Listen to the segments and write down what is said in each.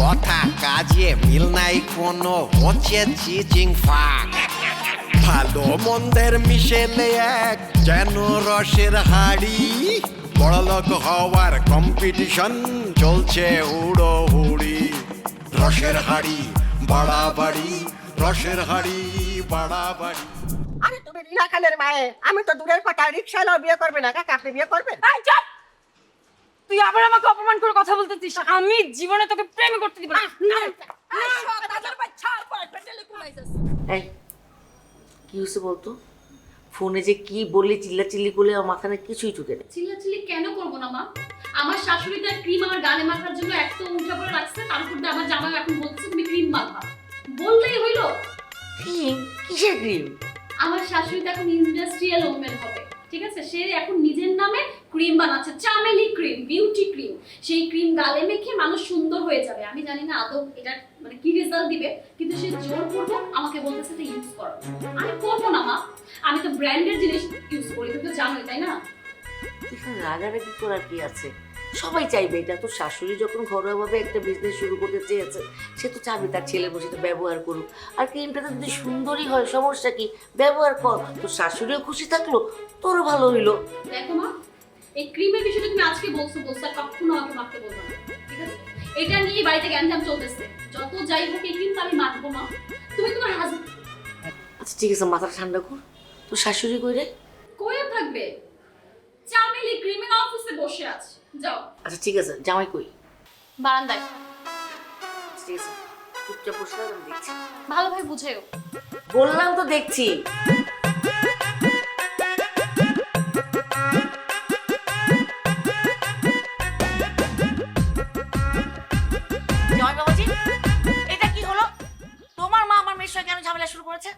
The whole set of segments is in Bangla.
কথা কাজে মিল নাই কোনো হচ্ছে চিচিং ফাক ভালো মন্দের মিশেলে এক যেন রসের হাড়ি। বড়লোক হওয়ার কম্পিটিশন চলছে হুড়ো হুড়ি রসের হাড়ি বাড়াবাড়ি রসের হাড়ি বাড়াবাড়ি। আরে তুমি রিনা খানের মায়ে আমি তো দূরের কথা রিক্সাওয়ালাও বিয়ে করবে না কাকা আপনি বিয়ে করবেন! তুই আবার আমাকে অপমান করে কথা বলতেছিস? আমি জীবনে তোকে প্রেম করতে দিব না। এই কি হয়েছে বলতো? ফোনে যে কি বললি চিল্লাচিল্লি করলে আমার মাথায় না কিছুই ঢুকে নেই চিল্লাচিল্লি কেন করব না মা? আমার শাশুড়ি তার ক্রিম আমার গালে মাখার জন্য এত উল্টা করে রাখছে তার উপর আমার জামাই এখন বলছে তুমি ক্রিম মাখা। বললেই হইল। ক্রিম? কিসের ক্রিম? আমার শাশুড়ি তো এখন ইন্ডাস্ট্রিয়াল ওমেন হবে। ঠিক আছে? সে এখন নিজের নামে ক্রিম বানাচ্ছে। চামেলি ক্রিম বিউটি ক্রিম সেই ক্রিম গালে মেখে মানুষ সুন্দর হয়ে যাবে। আমি জানি না আদৌ এটা মানে কি রেজাল্ট দিবে, কিন্তু সে জোর করব আমাকে বলতেছে এটা ইউজ করো। আমি করব না, মা। আমি তো ব্র্যান্ডের জিনিস ইউজ করি, তুমি তো জানোই, তাই না? রাগারাগি করার কি আছে? সবাই চাইবে এটা। তো শাশুড়ি যখন ঘরোয়াভাবে একটা বিজনেস শুরু করতে চেয়েছে সে তো চাইবে তার ছেলে বসে এটা ব্যবহার করুক। আর ক্রিমটাতে যদি সুন্দরই হয় সমস্যা কি? ব্যবহার কর। তো শাশুড়িও খুশি থাকল তোরও ভালো হইল। দেখো মা এই ক্রিমের বিষয়টা তুমি আজকে বলছো বলছো আর কখনো আমাকে মাখতে বলব না ঠিক আছে? এটা নিয়ে বাড়িতে গ্যাঞ্জাম চলতেছে। যত যাই হোক এই ক্রিম তো আমি মাখবো না তুমি তোমার হাজবেন্ড আচ্ছা ঠিক আছে মাথা ঠান্ডা কর। তো শাশুড়ি কইরে কয়ে থাকবে? চামেলি ক্রিমের অফিসে বসে আছে। যাও। আচ্ছা ঠিক আছে জামাই কই? বারান্দায়। ঠিক আছে চুপচাপ বসে থাক, আমি দেখছি। ভালোভাবে বুঝাইও বললাম তো দেখছি। জয় বাবাজি এটা কি হলো? তোমার মা আমার মেয়ের সঙ্গে কেন ঝামেলা শুরু করেছে?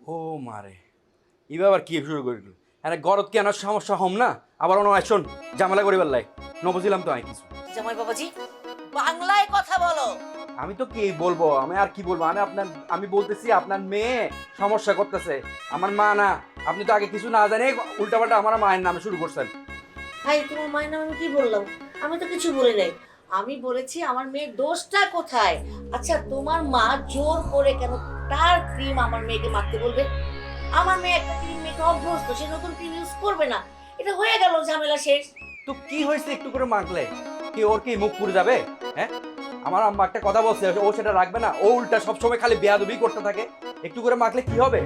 ও মারে এবার আবার কি শুরু করিল? আরে গরত কি আনার সমস্যা হম না? আবার অন্য শোন ঝামেলা করিবার লাই নবছিলাম তো আমি কিছু। জামাই বাবাজি বাংলায় কথা বলো। আমি তো কি বলব? আমি আর কি বলব? আমি আপনার আমি বলতেছি আপনার মেয়ে সমস্যা করতেছে। আমার মা না আপনি তো আগে কিছু না জানে উল্টাপাল্টা আমার মায়ের নামে শুরু করছেন। ভাই তোমার মায়ের নাম আমি কি বললাম? আমি তো কিছু বলি নাই। আমি বলেছি আমার মেয়ের দোষটা কোথায়? আচ্ছা তোমার মা জোর করে কেন তার ক্রিম আমার মেয়েকে মাখতে বলবে? আমার মেয়ে একটা ক্রিম মেখে অভ্যস্ত সে নতুন ক্রিম ইউজ করবে না। এটা হয়ে গেল ঝামেলা শেষ। তো কি হয়েছে একটু করে মাখলে কি ওর কি মুখ পুড়ে যাবে? হ্যাঁ? আমার আম্মা একটা কথা বলছে ও সেটা রাখবে না। ও উল্টা সবসময় খালি বেয়াদবি করতে থাকে। একটু করে মাখলে কি হবে?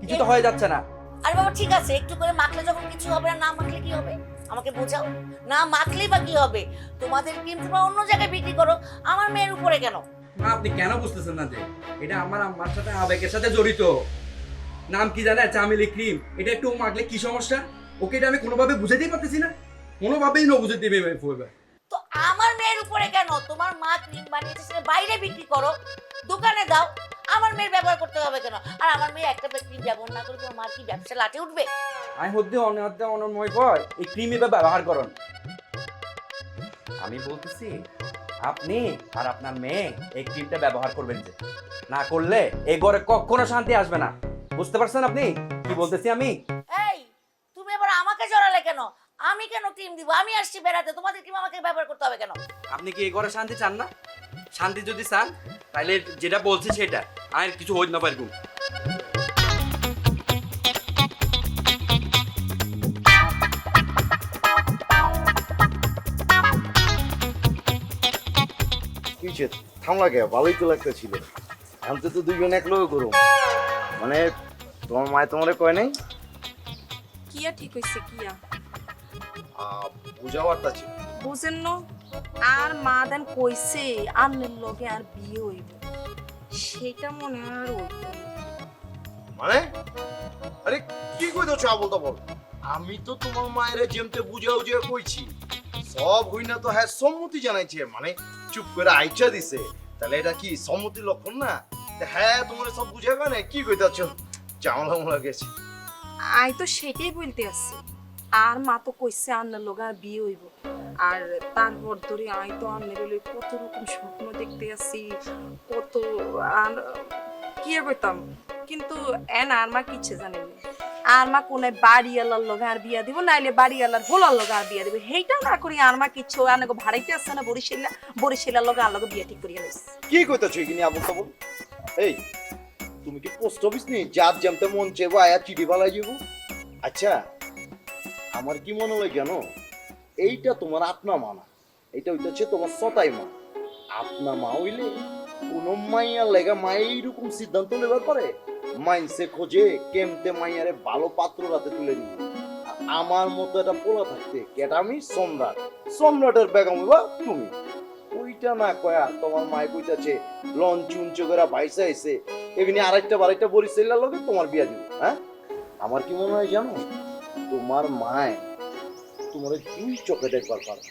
কিছু তো হয়ে যাচ্ছে না। আরে বাবা ঠিক আছে একটু করে মাখলে যখন কিছু হবে না না মাখলে কি হবে? আমাকে বোঝাও। না মাখলেই বা কি হবে? তোমাদের ক্রিম তোমরা অন্য জায়গায় বিক্রি করো। আমার মেয়ের উপরে কেন? না আপনি কেন বুঝতেছেন না যে এটা আমার আম্মার সাথে আবেগের সাথে জড়িত? নাম কি জানে? চামেলি ক্রিম। এটা একটু মাখলে কি সমস্যা? ওকে এটা আমি কোনোভাবে বুঝাতেই পারতেছি না। কোনোভাবেই ন বুঝাতে পড়বে তো আমার মেয়ের উপরে কেন? তোমার মা ক্রিম বানিয়েছে সেটা বাইরে বিক্রি করো। দোকানে দাও। আমার মেয়ের ব্যবহার করতে হবে কেন? আর আমার মেয়ে একটা ক্রিম ব্যবহার না করে তোমার মার কি ব্যবসা লাটে উঠবে? আমি হদ্দে অনহদ্দে অনময় কয় এই ক্রিম এবার ব্যবহার করুন আমি বলতেছি আপনি আর আপনার মেয়ে এই ক্রিমটা ব্যবহার করবেন যে। না করলে এই ঘরে কখনো শান্তি আসবে না। বুঝতে পারছেন আপনি? কি বলতেছি আমি? এই তুমি এবার আমাকে জড়ালে কেন? আমি কেন ক্রিম দিব? আমি আসছি বেড়াতে। তোমাদের ক্রিম আমাকে ব্যবহার করতে হবে কেন? আপনি কি এই ঘরে শান্তি চান না? শান্তি যদি চান তাহলে যেটা বলছি সেটা। আর কিছু হইতে না পারব। কিছে থামলা কে ভালোই তো লাগতেছিল। আমি তো দুইজন এক লোক করুম। মানে তোমার মায় তোমারে কয় নাই? কিয়া ঠিক হইছে কিয়া? পূজা বার্তা ছিল। বুঝেন ন আর মা দেন কইছে আন্নের লগে আর বিয়ে হইব। সেটা মনে হয় আর না। মানে? আরে কি কইতো চা বলতো বল আমি তো তোমার মায়ের যেমতে বুঝাও যে কইছি সব হই না তো হ্যাঁ সম্মতি জানাইছে মানে চুপ করে আইচা দিছে। তাহলে এটা কি সম্মতি লক্ষণ না? হ্যাঁ তোমার সব বুঝে গেলে কি কইতাছ? গেছে। আই তো সেটাই বলতে আসছি। আর মা তো কইছে আন্নার লোক আর বিয়ে হইব। আর তারপর ধরে আই তো আন্নের লই কত রকম স্বপ্ন দেখতে আসি কত আর কি কইতাম। কিন্তু এন আর মা কিচ্ছে জানেন না। আর মা কোনে বাড়িওয়ালার লগে আর বিয়া দিব নাইলে বাড়িওয়ালার ভোলার লগে আর বিয়া দিব। সেইটা না করি আর মা কিচ্ছু আনাকে ভাড়াইতে আসছে না বরিশালা বরিশালার লগে আর লগে বিয়া ঠিক করিয়া লইছে। কি কইতাছ এখানে আবল তাবল এই তুমি কি পোস্ট অফিস নেই? যার যেমতে মন চেয়ে আয়া চিঠি পালাই যাব। আচ্ছা আমার কি মনে হয় জানো? এইটা তোমার আপনা মা না। এইটা হইতেছে তোমার সতাই মা। আপনা মা হইলে কোন মাইয়ার লেগা মা এইরকম সিদ্ধান্ত নেবার পারে মাইনসে খোঁজে কেমতে মাইয়ারে ভালো পাত্র রাতে তুলে নিবে। আমার মতো একটা পোলা থাকতে, কেটা আমি সম্রাট। সম্রাটের বেগম হইবা তুমি। ওইটা না কয়া তোমার মায় কইতাছে লঞ্চ চুঞ্চ করে বাইসা আইছে। এমনি আরেকটা বারেকটা বরিশালের লগে তোমার বিয়া দিব হ্যাঁ? আমার কি মনে হয় জানো? তোমার মায় তোমার দুই চোখে দেখবার পারে।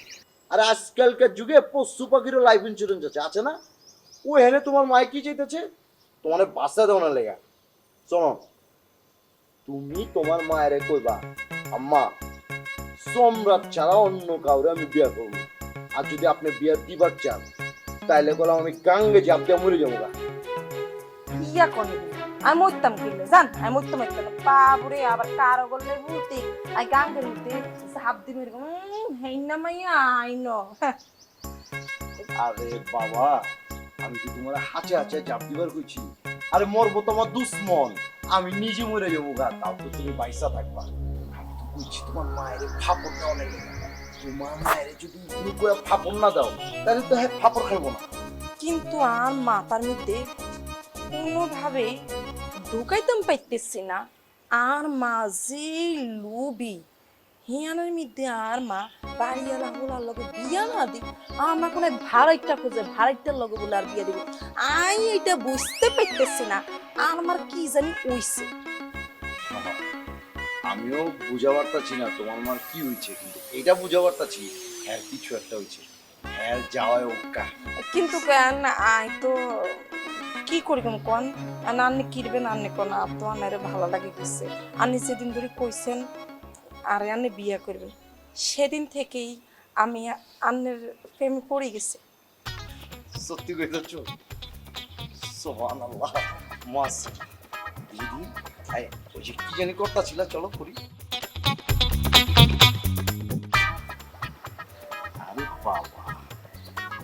আর আজকালকার যুগে পশু পাখিরও লাইফ ইন্স্যুরেন্স আছে আছে না? ও এখানে তোমার মায় কি চাইতেছে? তোমার বাসা দেওয়া না লেগা। শোনো, তুমি তোমার মায়ের কইবা, আম্মা, সম্রাট ছাড়া অন্য কাউরে আমি বিয়া করব আর যদি আপনি বিয়া দিবার চান তাইলে বললাম আমি কাঙ্গে জাপ দিয়ে মরে যাব গা। ইয়া কোন আমি মরতাম কিনলে জান? আমি মরতাম একটা বাবরে আবার কারও গলে বলতে আই গাঙ্গের মধ্যে ঝাপ দিবে এরকম হেই না মাইয়া আইনো আরে বাবা আমি কি তোমার হাঁচে হাঁচে জাপ দিবার কইছি? আরে মরবো তোমার দুশ্মন আমি নিজে মরে যাব গা তাও তো তুমি বাইসা থাকবা। আমি তো কইছি তোমার মায়ের ফাপড় দেওয়া লাগে না কিন্তু আর মধ্যে ঢুকাইতাম পাইতেছি না। আর মা যে লোভি হিয়ানের মধ্যে আর মা বাড়িওয়ালা হোলার লগে বিয়া না দি আমার কোনো ভাড়াইটা খুঁজে ভাড়াইটার লগে বলে আর বিয়া দিব। আই এটা বুঝতে পাইতেছি না আর আমার কি জানি বাবা, আমিও বুঝা পারতাছি না তোমার মার কি হয়েছে কিন্তু? এটা বুঝা পারতাছি হ্যাঁ কিছু একটা হয়েছে হ্যাঁ যাওয়ায় ওকা কিন্তু কেন? আই তো কি করি কোন? আর আন্নি কিরবেন আন্নি কোন? আপ তো আন্নারে ভালো লাগে গেছে। আন্নি যেদিন ধরে কইছেন আর আন্নি বিয়ে করবেন সেদিন থেকেই আমি আন্নের প্রেমে পড়ে গেছি। সত্যি কইতেছ? সোহান আল্লাহ মাস। দিদি আয় ওই যে কি জানি করতা ছিল চলো করি। আরে বাবা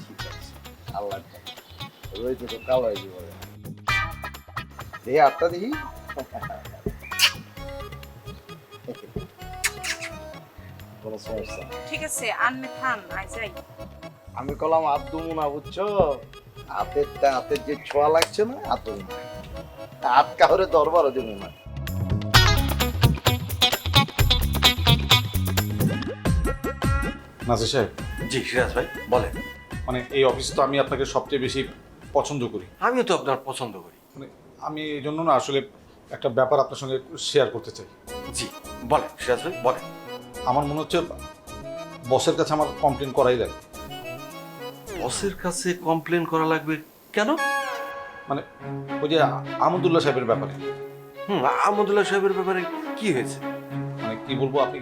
ঠিক আছে আল্লাহ রয়েছে তো কালো হয়ে যাবে দেখি আটটা দেখি। কোনো সমস্যা ঠিক আছে আন্নে থান আই যাই। আমি কলাম হাত দুমু না বুঝছ? হাতের হাতের যে ছোঁয়া লাগছে না না। হাত কাউরে দরবারও দেবো না নাসির সাহেব। জি সিরাজ ভাই বলেন। মানে এই অফিস তো আমি আপনাকে সবচেয়ে বেশি পছন্দ করি। আমিও তো আপনার পছন্দ করি। মানে আমি এই জন্য না আসলে একটা ব্যাপার আপনার সঙ্গে শেয়ার করতে চাই। জি বলেন সিরাজ ভাই বলেন। আমার মনে হচ্ছে বসের কাছে আমার কমপ্লেন করাই লাগে। বসের কাছে কমপ্লেন করা লাগবে কেন? মানে ওই যে আহমদুল্লাহ সাহেবের ব্যাপারে। হুম আহমদুল্লাহ সাহেবের ব্যাপারে কি হয়েছে? মানে কি বলব আপনি?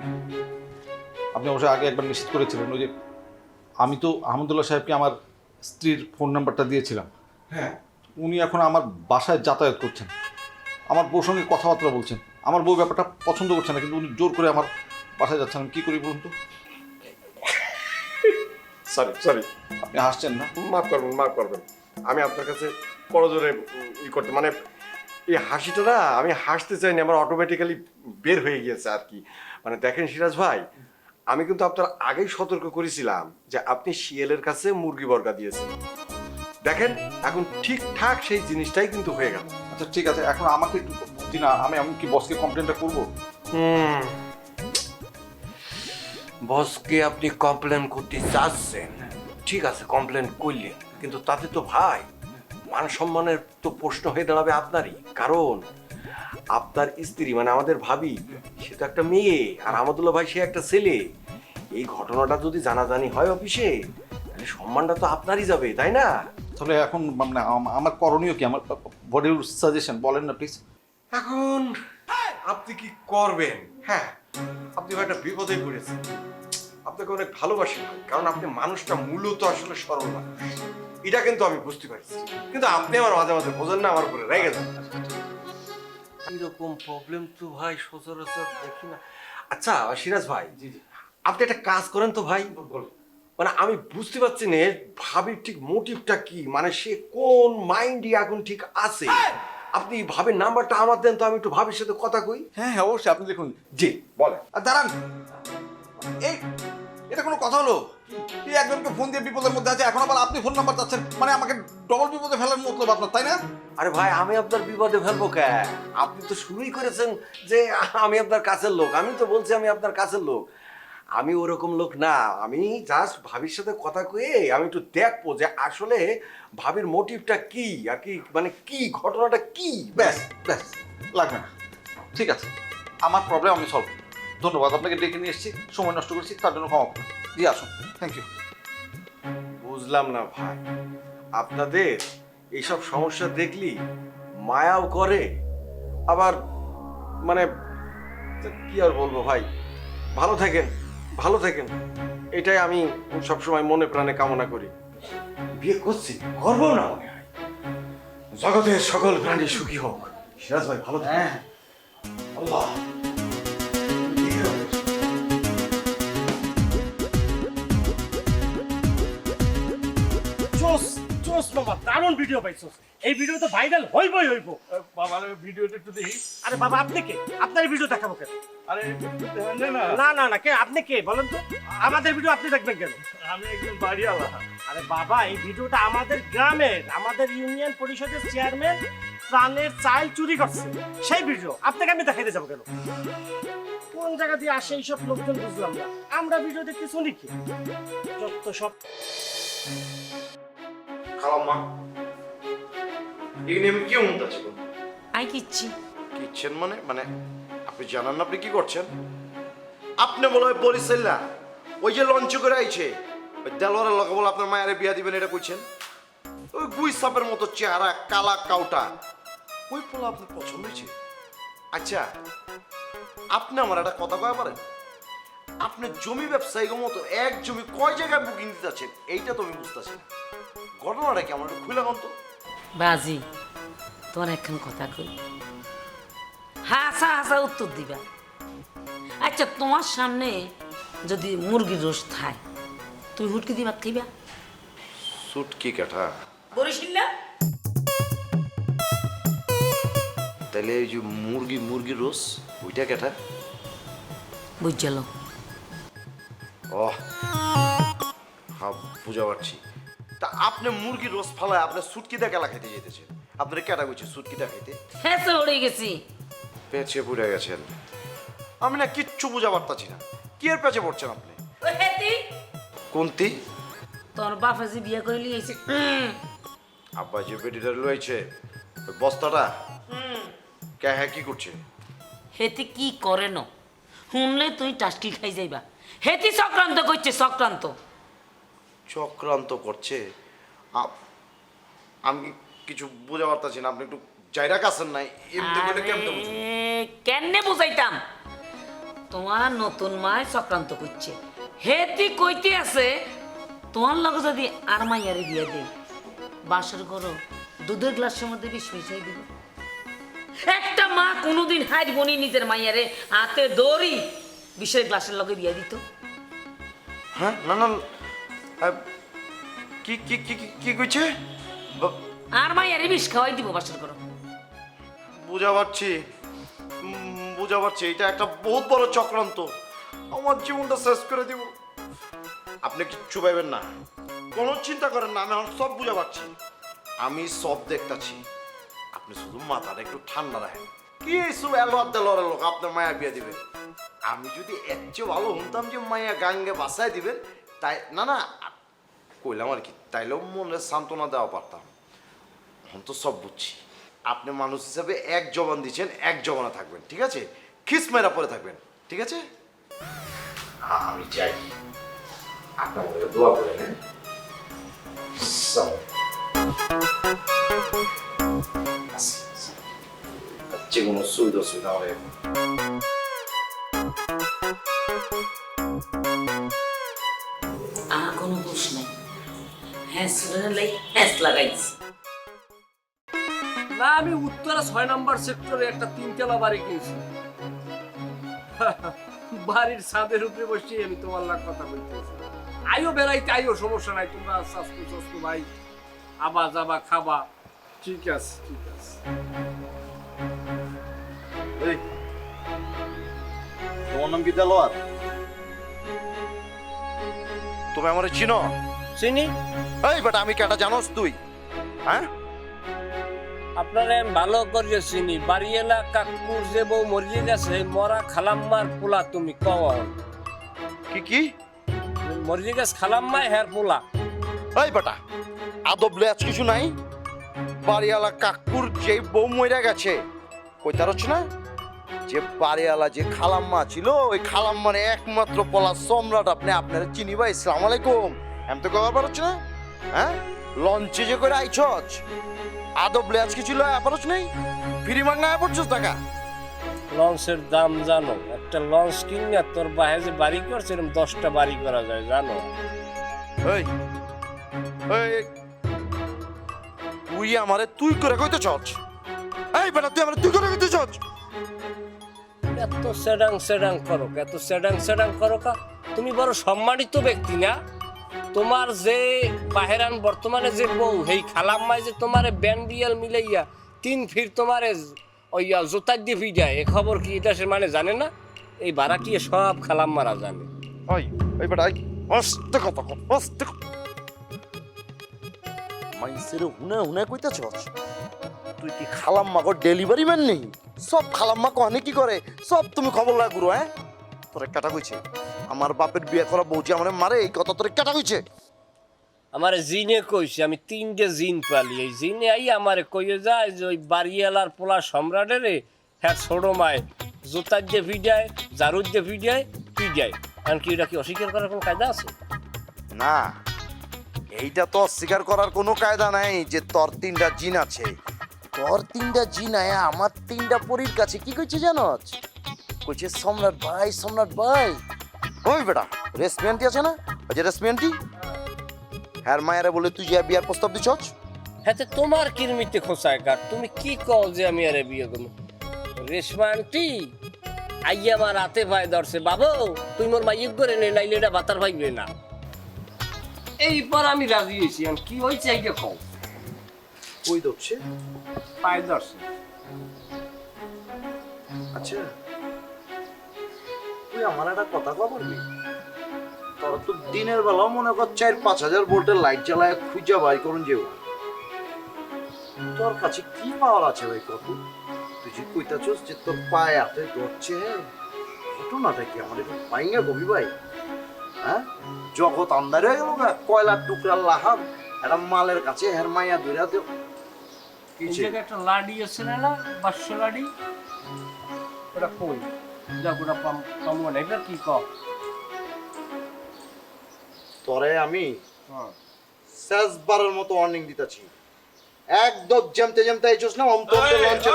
আপনি অবশ্যই আগে একবার নিশ্চিত করেছিলেন ওই যে আমি তো আহমদুল্লাহ সাহেবকে আমার স্ত্রীর ফোন নাম্বারটা দিয়েছিলাম। হ্যাঁ। উনি এখন আমার বাসায় যাতায়াত করছেন। আমার বউর সঙ্গে কথাবার্তা বলছেন। আমার বউ ব্যাপারটা পছন্দ করছে না কিন্তু উনি জোর করে আমার বাসায় যাচ্ছেন। আমি কী করি বলুন তো? সরি সরি আপনি হাসছেন না? মাফ করবেন মাফ করবেন। আমি আপনার কাছে করজোরে ই করতে মানে এই হাসিটা না আমি হাসতে চাইনি আমার অটোমেটিক্যালি বের হয়ে গিয়েছে আর কি। মানে দেখেন সিরাজ ভাই আমি কিন্তু আপনার আগেই সতর্ক করেছিলাম যে আপনি শিয়ালের কাছে মুরগি বর্গা দিয়েছেন। দেখেন এখন ঠিকঠাক সেই জিনিসটাই কিন্তু হয়ে গেল। আচ্ছা ঠিক আছে এখন আমাকে একটু বুদ্ধি না আমি আমি কি বসকে কমপ্লেনটা করব? হুম। বসকে আপনি কমপ্লেন করতে চাচ্ছেন? ঠিক আছে কমপ্লেন করলেন। কিন্তু তাতে তো ভাই মান সম্মানের তো প্রশ্ন হয়ে দাঁড়াবে আপনারই। কারণ আপনার স্ত্রী মানে আমাদের ভাবি সে তো একটা মেয়ে আর আমাদুল্লাহ ভাই সে একটা ছেলে। এই ঘটনাটা যদি জানাজানি হয় অফিসে তাহলে সম্মানটা তো আপনারই যাবে তাই না? তাহলে এখন মানে আমার করণীয় কি? আমার বডির সাজেশন বলেন না প্লিজ এখন আপনি কি করবেন? হ্যাঁ আপনি একটা বিপদে পড়েছেন। আপনাকে অনেক ভালোবাসি ভাই, কারণ আপনি মানুষটা মূলত আসলে সরল মানুষ। এটা কিন্তু আমি বুঝতে পারছি। কিন্তু আপনি আমার মাঝে মাঝে বোঝেন না আমার উপরে রেগে যান। এরকম প্রবলেম তো ভাই সচরাচর দেখি না। আচ্ছা সিরাজ ভাই জি জি। আপনি একটা কাজ করেন তো ভাই। মানে আমি বুঝতে পারছি না ভাবির ঠিক মোটিভটা কি? মানে সে কোন মাইন্ডই এখন ঠিক আছে? আপনি ভাবির নাম্বারটা আমার দেন তো আমি একটু ভাবির সাথে কথা কই। হ্যাঁ হ্যাঁ অবশ্যই আপনি দেখুন। জি বলেন। আর দাঁড়ান। এই এটা কোনো কথা হলো? এই একজনকে ফোন দিয়ে বিপদের মধ্যে আছে এখন আবার আপনি ফোন নাম্বার চাচ্ছেন। মানে আমাকে ডবল বিপদে ফেলার মতলব আপনার তাই না? আরে ভাই আমি আপনার বিপদে ফেলব কে? আপনি তো শুরুই করেছেন যে আমি আপনার কাছের লোক। আমি তো বলছি আমি আপনার কাছের লোক। আমি ওরকম লোক না। আমি জাস্ট ভাবির সাথে কথা কয়ে আমি একটু দেখব যে আসলে ভাবির মোটিভটা কি? আর কি মানে কি ঘটনাটা কি? ব্যাস ব্যাস। লাগবে না। ঠিক আছে। আমার প্রবলেম আমি সলভ ধন্যবাদ আপনাকে ডেকে নিয়ে এসেছি। সময় নষ্ট করেছি তার জন্য ক্ষমা করুন জি আসুন। থ্যাংক ইউ বুঝলাম না ভাই। আপনাদের এইসব সমস্যা দেখলি মায়াও করে আবার মানে কি আর বলব ভাই? ভালো থাকেন ভালো থাকেন। এটাই আমি সবসময় মনে প্রাণে কামনা করি। বিয়ে করছি করব না মনে হয়। জগতের সকল প্রাণী সুখী হোক। সিরাজ ভাই ভালো থাকেন। আল্লাহ। বাবা দারুণ ভিডিও পাইছোস। এই ভিডিও তো ভাইরাল হইবই হইব। বাবা ভিডিওটা একটু দেখি। আরে বাবা আপনি কে? আপনার ভিডিও দেখাবো কেন? আরে না না। না কে? আপনি কে? বলেন তো। আমাদের ভিডিও আপনি দেখবেন কেন? আমি একজন বাড়িওয়ালা। আরে বাবা এই ভিডিওটা আমাদের গ্রামের আমাদের ইউনিয়ন পরিষদের চেয়ারম্যান প্রাণের চাইল চুরি করছে। সেই ভিডিও আপনাকে আমি দেখাইতে যাব কেন? কোন জায়গা দিয়ে আসে এইসব লোকজন বুঝলাম না। আমরা ভিডিও দেখতে শুনি কি? যত সব খালাম্মা এখানে আমি কি মত আছি আই কিচ্ছি। কিচ্ছেন মানে? মানে আপনি জানান না আপনি কি করছেন? আপনি বলে হয় বলিছেন ওই যে লঞ্চ করে আইছে ওই দেলোয়ারের লগে বলে আপনার মায়ের বিয়া দিবেন এটা কইছেন? ওই গুই সাপের মতো চেহারা কালা কাউটা। ওই পোলা আপনার পছন্দ হয়েছে? আচ্ছা আপনি আমার একটা কথা কয়া পারেন। আপনি জমি ব্যবসায়ী মতো এক জমি কয় জায়গায় বুকিং দিতে আছেন এইটা তো আমি বুঝতেছি না। ঘটনাটা কি আমার একটু খুলে গন্ত বাজি তোর একখান কথা কই। হাসা হাসা উত্তর দিবা। আচ্ছা তোমার সামনে যদি মুরগির রোজ খায় তুই হুটকি দিবা খাইবা? সুটকি কাঠা। বরিশিল্লা তাহলে এই যে মুরগি মুরগি রোস ওইটা কেটা বুঝল। ও হ্যাঁ বুঝা পারছি। তা আপনি মুরগি রোস ফালায় আপনি সুটকিটা কেলা খাইতে যেতেছেন আপনার কেটা কইছে সুটকিটা খাইতে হ্যাঁ তো উড়ে গেছি। পেঁচে পড়ে গেছেন। আমি না কিচ্ছু বুঝা পারতাছি না। কি এর পেঁচে পড়ছেন আপনি? ওই হেতি। কোনটি? তোর বাপে যে বিয়ে করে লিয়েছে আব্বা যে বেডিটা লইছে ওই বস্তাটা? কে হ্যাঁ কি করছে? হেতি কি করে ন? শুনলে তুই টাস্কি খাই যাইবা। হেতি চক্রান্ত করছে চক্রান্ত। চক্রান্ত করছে। আমি কিছু বুঝা পারতাছি না আপনি একটু জায়গা কাছেন নাই এমনি করে কেমন বুঝব আরে, কেনে বুঝাইতাম? তোমার নতুন মায় চক্রান্ত করছে। হেতি কইতে আছে তোমার লগে যদি আর মাইয়ারে দিয়ে দে বাসর করো দুধের গ্লাসের মধ্যে বিষ মিশাই দিব। একটা মা কোনোদিন হারবনি নিজের মাইয়ারে হাতে দড়ি বিষের গ্লাসের লগে দিয়ে দিত। হ্যাঁ না না কি কি কি কি- কি কইছে? আর মাইয়ারে বিষ খাওয়াই দিব বাসর করো। বুঝা পারছি। বুঝা পারছি এটা একটা বহুত বড় চক্রান্ত। আমার জীবনটা শেষ করে দিব। আপনি কিচ্ছু পাইবেন না। কোনো চিন্তা করেন না আমি এখন সব বুঝা পারছি। আমি সব দেখতাছি। আপনি শুধু মাথাটা একটু ঠান্ডা রাখেন। কি এইসব এলোয়ার দেলোয়ারের লোক আপনার মায়া বিয়ে দিবেন? আমি যদি এর চেয়ে ভালো শুনতাম যে মায়া গাঙ্গে বাসায় দিবেন তাই না না কইলাম আর কি, তাইলেও মনে সান্ত্বনা দেওয়া পারতাম। এখন তো সব বুঝছি। আপনি মানুষ হিসাবে এক জবান দিচ্ছেন, এক জবানা থাকবেন, ঠিক আছে? খিসমেরা পরে থাকবেন, ঠিক আছে? আমি চাই আপনার দোয়া করে নেন হ্যাঁ? যে কোনো সুবিধা অসুবিধা না আমি উত্তরা ছয় নম্বর সেক্টরে একটা তিনতলা বাড়ি কিনছি। বাড়ির ছাদের উপরে বসে আমি তোমার লাগ কথা বলতেছি আইও বেড়াইতে আইও সমস্যা নাই তোমরা স্বাস্থ্য স্বাস্থ্য ভাই আবা যাবা খাবা। ঠিক আছে ঠিক আছে। এই তোমার নাম কি দেলোয়ার? তুমি আমার চিনো? চিনি? এই বেটা আমি কেটা জানোস তুই? হ্যাঁ? আপনারা ভালো করে চিনি। বাড়িয়েলা কাকুর যে বউ মরিয়ে গেছে মরা খালাম্মার পোলা তুমি কও। কি কি? মরিয়ে গেছে খালাম্মায় হ্যার পোলা। এই বেটা আদব লেজ কিছু নাই? বাড়িওয়ালা কাকুর যে বউ মইরা গেছে কইতার হচ্ছে না? যে বাড়িওয়ালা যে খালাম্মা ছিল ওই খালাম্মার একমাত্র পলা সম্রাট আপনি আপনারা চিনি ভাই ইসলাম আলাইকুম। এম তো কবার পারছ না? হ্যাঁ? লঞ্চে যে করে আইছছ আদব লেজ কিছু লয় পারছ নাই? ফ্রি মাঙ্গা পড়ছস টাকা? লঞ্চের দাম জানো একটা লঞ্চ কিনে তোর বাহে যে বাড়ি করছে এরকম দশটা বাড়ি করা যায় জানো? এই এই তুই আমারে তুই করে কইতে চছ এই বেটা তুই আমারে তুই করে কইতে চছ এত সেডাং সেডাং করো এত সেডাং সেডাং করো কা তুমি বড় সম্মানিত ব্যক্তি না? তোমার যে বাহেরান বর্তমানে যে বউ, সেই খালাম্মায় যে তোমারে ব্যান্ডিয়াল মিলাইয়া তিন ফির তোমারে ওই জোতার দিয়ে ফিজায় এ খবর কি এটা সে মানে জানে না? এই বারাটিয়ে সব খালাম্মারা জানে। ওই ওই বেটা, ওই, মস্ত কথা মস্ত মাইসের হুনে হুনে কইতেছ? তুই কি খালাম্মা কো ডেলিভারি ম্যান নেই? সব খালাম্মা কহনে কি করে? সব তুমি খবর লাগা হ্যাঁ? তোরে কাটা কইছে। আমার বাপের বিয়ে করা বউজি আমারে মারে এই কথা তোরে কাটা কইছে? আমার জিনে কইছে আমি তিনটে জিন পালি। এই জিনে আই আমারে কইয়ে যায় যে ওই বাড়িয়ালার পোলা সম্রাটের হ্যাঁ ছোট মায় জোতার যে ভিজায় জারুর যে ভিজায় পিজায়। কারণ কি এটা কি অস্বীকার করার কোনো কায়দা আছে? না এইটা তো অস্বীকার করার কোনো কায়দা নাই যে তোর তিনটা জিন আছে। তোর তিনটা জিন আয়া আমার তিনটা পরীর কাছে কি কইছে জানোস? কইছে সম্রাট ভাই সম্রাট ভাই। ওই বেটা? রেস্টুরেন্টটি আছে না? ওই যে রেস্টুরেন্টটি হ্যার মায়েরা বলে তুই যে বিয়ার প্রস্তাব দিছস? হ্যাঁ তো তোমার কিরমিতে খোঁচায় কাট তুমি কি কও যে আমি আরে বিয়ে করব? রেশমা আন্টি আইয়া আমার রাতে ভাই ধরছে। বাবু তুই মোর মাইক করে নে নাইলে এটা বাতার ভাইবে না। এইবার আমি রাজি হয়েছি। আর কি হয়েছে এইটা কও? কই দচ্ছে পায়ে ধরছে। আচ্ছা। তুই আমার একটা কথা কব তোর তো দিনের বেলাও মনে কর চার পাঁচ হাজার ভোল্টের লাইট জ্বালায় খুঁজা বাই করুন যেও তোর কাছে কি পাওয়ার আছে ভাই কত? তুই যে কইতাছস যে তোর পায়ে হাতে ধরছে ঘটনাটা কি আমার একটু পাইঙ্গা কবি ভাই? হ্যাঁ? জগৎ আন্দারে হয়ে গেল কয়লার টুকরা লাহাব একটা মালের কাছে হের মাইয়া ধরে দেও একটা লাডি আছে না বাস্য লাডি? ওটা কই? যাক ওটা না এবার কি কও? তরে আমি হ্যাঁ। শেষবারের মতো ওয়ার্নিং দিতেছি। একদম জমতে জমতে আইছস না অন্ত লঞ্চ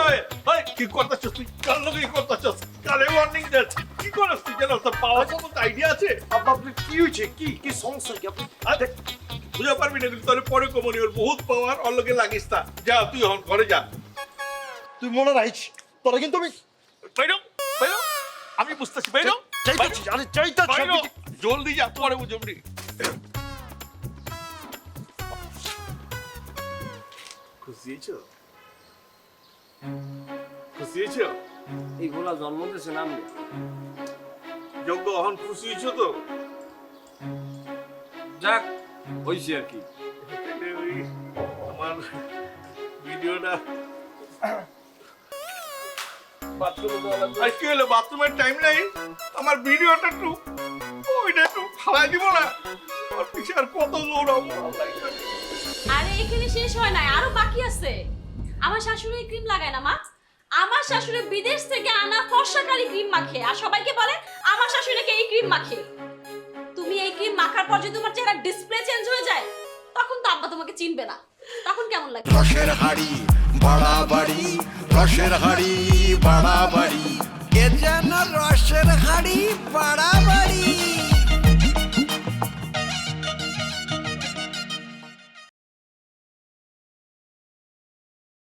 কি করতেছস তুই? কার লগে কি করতেছস? কালে ওয়ার্নিং দিচ্ছ কি করছ তুই? জানো তোর পাওয়ার কোনো আইডিয়া আছে? আপনি কি হইছে? কি কি সমস্যা কি? আপনি আরে বুঝা পারবি না তোর পরে কমনি ওর বহুত পাওয়ার ওর লগে লাগিস তা। যা তুই হন ঘরে যা। তুই মনে রাখিস তোরা কিন্তু আমি বাইরো আমি বুঝতেছি বাইরো। চাইতাছি আরে চাইতাছি বাইরো। জলদি যা পরে বুঝবি খুশি হয়েছো খুশি হয়েছো এইগুলা জন্ম দিয়েছে না আমি যোগ্য এখন খুশি হয়েছো তো? যাক হইছে আর কি। ওই আমার ভিডিওটা আর কি হলো বাথরুমের টাইম নাই আমার ভিডিওটা একটু ওইটা একটু ফালাই দিব না। আর পিছে আর কত দৌড়াবো আরে এখানে শেষ হয় নাই আরও বাকি আছে। আমার শাশুড়ি ক্রিম লাগায় না মা। আমার শাশুড়ি বিদেশ থেকে আনা ফর্সাকারী ক্রিম মাখে আর সবাইকে বলে আমার শাশুড়ি নাকি এই ক্রিম মাখে। তুমি এই ক্রিম মাখার পর যদি তোমার চেহারা ডিসপ্লে চেঞ্জ হয়ে যায় তখন তো আব্বা তোমাকে চিনবে না। তখন কেমন লাগে? রসের হাড়ি বাড়াবাড়ি রসের হাড়ি বাড়াবাড়ি। কে যেন রসের হাড়ি বাড়া